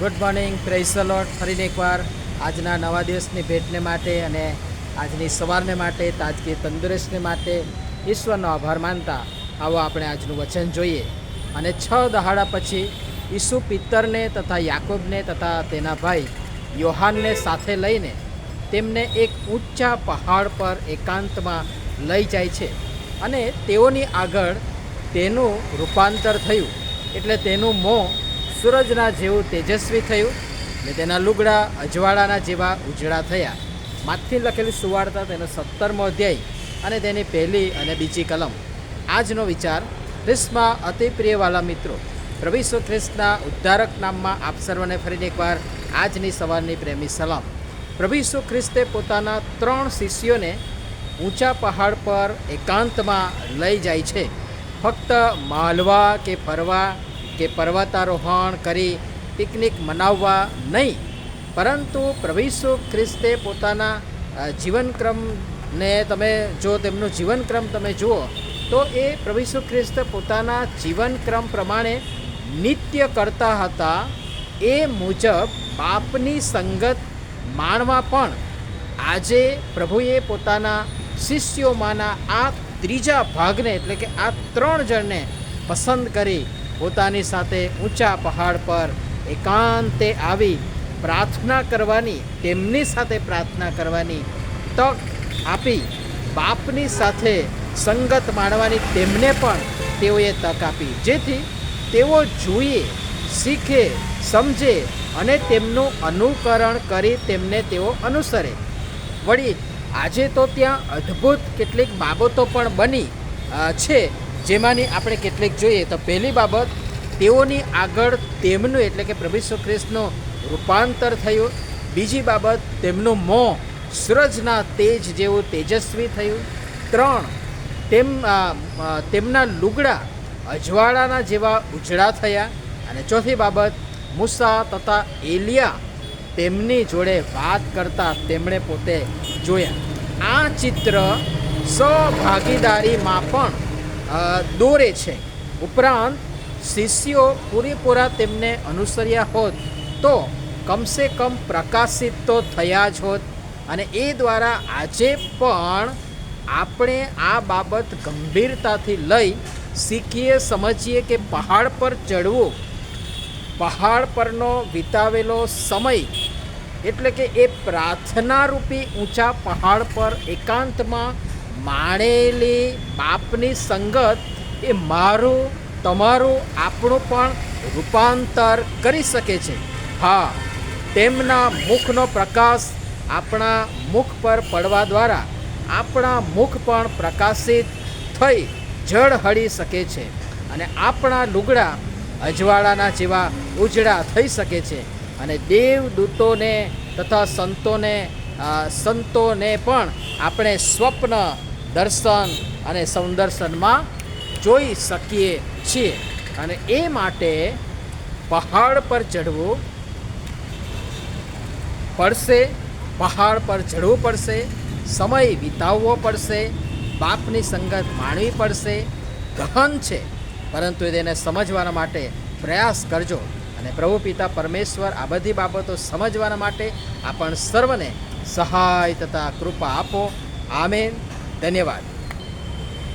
Good morning પ્રેસલોટ ફરીને એકવાર આજના નવા દિવસની ભેટને માટે અને આજની સવારને માટે, તાજગી તંદુરસ્તને માટે ઈશ્વરનો આભાર માનતા આવો આપણે આજનું વચન જોઈએ. અને છ દહાડા પછી ઈસુ પિત્તરને તથા યાકૂબને તથા તેના ભાઈ યોહાનને સાથે લઈને તેમને એક ઊંચા પહાડ પર એકાંતમાં લઈ જાય છે અને તેઓની આગળ તેનું રૂપાંતર થયું. એટલે તેનું મોં સૂરજના જેવું તેજસ્વી થયું ને તેના લુગડા અજવાળાના જેવા ઉજળા થયા. માથથી લખેલી સુવાર્તા તેનો સત્તરમો અધ્યાય અને તેની પહેલી અને બીજી કલમ. આજનો વિચાર ખ્રિસ્તમાં અતિ પ્રિયવાલા મિત્રો, પ્રભુ ખ્રિસ્તના ઉદ્ધારક નામમાં આપ સર્વને ફરીને એકવાર આજની સવારની પ્રેમી સલામ. પ્રભુ ખ્રિસ્તે પોતાના ત્રણ શિષ્યોને ઊંચા પહાડ પર એકાંતમાં લઈ જાય છે. ફક્ત માલવા કે ફરવા કે પર્વતારોહણ કરી પિકનિક મનાવવા નહીં. પરંતુ પ્રભુ ખ્રિસ્તે પોતાના જીવનક્રમને તમે જો તેમનો જીવનક્રમ તમે જુઓ, તો એ પ્રભુ ઈસુ ખ્રિસ્ત પોતાના જીવનક્રમ પ્રમાણે નિત્ય કરતા હતા. એ મુજબ બાપની સંગત માણવા પણ. આજે પ્રભુએ પોતાના શિષ્યોમાંના આ ત્રીજા ભાગને, એટલે કે આ ત્રણ જણને પસંદ કરી પોતાની સાથે ઊંચા પહાડ પર એકાંતે આવી પ્રાર્થના કરવાની, તેમની સાથે પ્રાર્થના કરવાની તક આપી બાપની સાથે સંગત માણવાની તેમને પણ તેઓએ તક આપી. જેથી તેઓ જોઈએ શીખે, સમજે અને તેમનું અનુકરણ કરી તેમને તેઓ અનુસરે. વળી, આજે તો ત્યાં અદ્ભુત કેટલીક બાબતો પણ બની છે. જેમાંની આપણે કેટલીક જોઈએ તો પહેલી બાબત, તેઓની આગળ તેમનું એટલે કે પ્રભુ ખ્રિસ્તનું રૂપાંતર થયું. બીજી બાબત, તેમનું મોં સૂરજના તેજ જેવું તેજસ્વી થયું. ત્રણ, તેમ તેમના લુગડા અજવાળાના જેવા ઉજળા થયા. અને ચોથી બાબત, મૂસા તથા એલિયા તેમની જોડે વાત કરતા તેમણે પોતે જોયા. આ ચિત્ર સહભાગીદારીમાં પણ દોરે છે. ઉપરાંત, શિષ્યો પૂરેપૂરા તેમને અનુસર્યા હોત તો કમસે કમ પ્રકાશિત તો થયા જ હોત અને એ દ્વારા આજે પણ આપણે આ બાબત ગંભીરતાથી લઈ શીખીએ, સમજીએ કે પહાડ પર ચડવું, પહાડ પરનો વિતાવેલો સમય એટલે કે એ પ્રાર્થનારૂપી ઊંચા પહાડ પર એકાંતમાં માણેલી બાપની સંગત એ મારું, તમારું, આપણું પણ રૂપાંતર કરી શકે છે. હા, તેમના મુખનો પ્રકાશ આપણા મુખ પર પડવા દ્વારા આપણા મુખ પણ પ્રકાશિત થઈ જળ હળી શકે છે અને આપણા લુગડા અજવાળાના જેવા ઉજળા થઈ શકે છે અને દેવદૂતોને તથા સંતોને સંતોને પણ આપણે સ્વપ્ન દર્શન અને સૌંદર્શનમાં જોઈ શકીએ છીએ. અને એ માટે પહાડ પર ચડવું પડશે, પહાડ પર ચડવું પડશે, સમય વિતાવવો પડશે, બાપની સંગત માણવી પડશે, ગહન છે. પરંતુ તેને સમજવાના માટે પ્રયાસ કરજો. અને પ્રભુ પિતા પરમેશ્વર, આ બધી બાબતો સમજવાના માટે આપણ સર્વને સહાય તથા કૃપા આપો. આમેન. ધન્યવાદ.